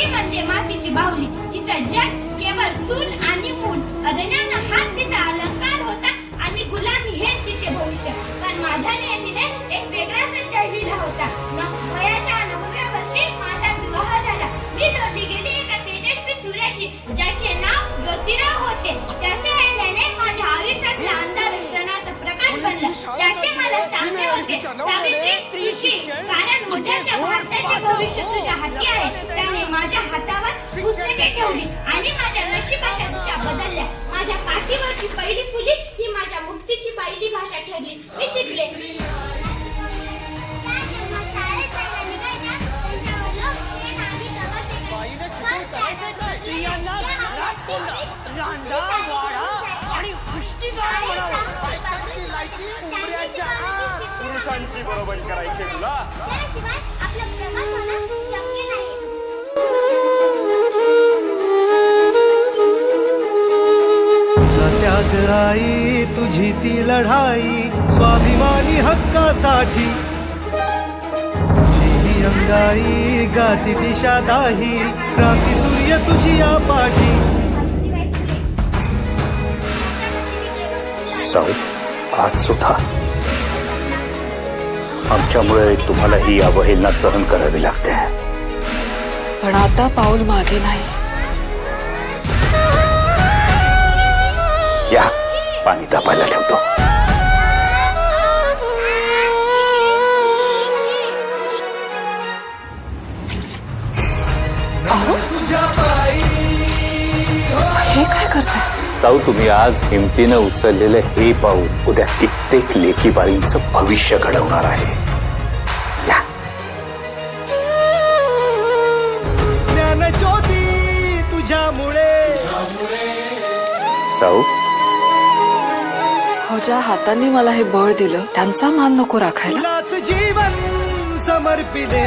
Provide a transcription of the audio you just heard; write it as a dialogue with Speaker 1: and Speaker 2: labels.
Speaker 1: स्त्री म्हणजे मातीची बाहुली तिचा जन्म केवळ चूल आणि मूल अदन्यानं हात तिचा अलंकार होता आणि गुलामी हेच तिचे भविष्य. पण माझ्या नियतीने एक वेगळाच विचार लिहिला होता. वयाच्या नवव्या वर्षी माझा विवाह झाला. मी जोडली गेली एका तेजस्वी सूर्याशी ज्याचे नाव ज्योतिराव होते. त्याच्या येण्याने माझ्या आयुष्यातला अंधार क्षणाचा प्रकाश बनला त्याचे मला सांगले होते. सावित्री ऋषी कारण मुलाच्या भारताचे भविष्य तुझ्या हाती आहे. ठेवली आणि माझ्या नशिबाच्या दिशा बदलल्या. माझ्या पाठीवरची पहिली फुली ही माझ्या मुक्तीची पहिली भाषा ठरली. मी शिकले.
Speaker 2: वाडा आणि पुष्टीकार बनावं
Speaker 3: पुरुषांची बरोबरी करायची तुला?
Speaker 4: सत्याग आई तुझी ती लढाई स्वाभिमानी हक्कासाठी. तुझी ही अंगाई गाती दिशा दाही क्रांती सूर्य तुझी या पाठी
Speaker 5: साऊ आज सुद्धा. आमच्यामुळे तुम्हाला ही अवहेलना सहन करावी लागते.
Speaker 6: पण आता पाऊल मागे नाही.
Speaker 5: या पाणी तापायला ठेवतो.
Speaker 4: तुझ्या पायी
Speaker 6: हे काय करताय?
Speaker 5: साऊ तुम्ही आज हिमतीनं उचललेलं हे पाऊल उद्या कित्येक लेखी बाळींचं भविष्य घडवणार आहे. या.
Speaker 4: ज्ञान ज्योती तुझ्यामुळे.
Speaker 5: साऊ
Speaker 6: हो ज्या हातांनी मला हे बळ दिलं त्यांचा मान नको राखायला.
Speaker 4: जीवन समर्पिले.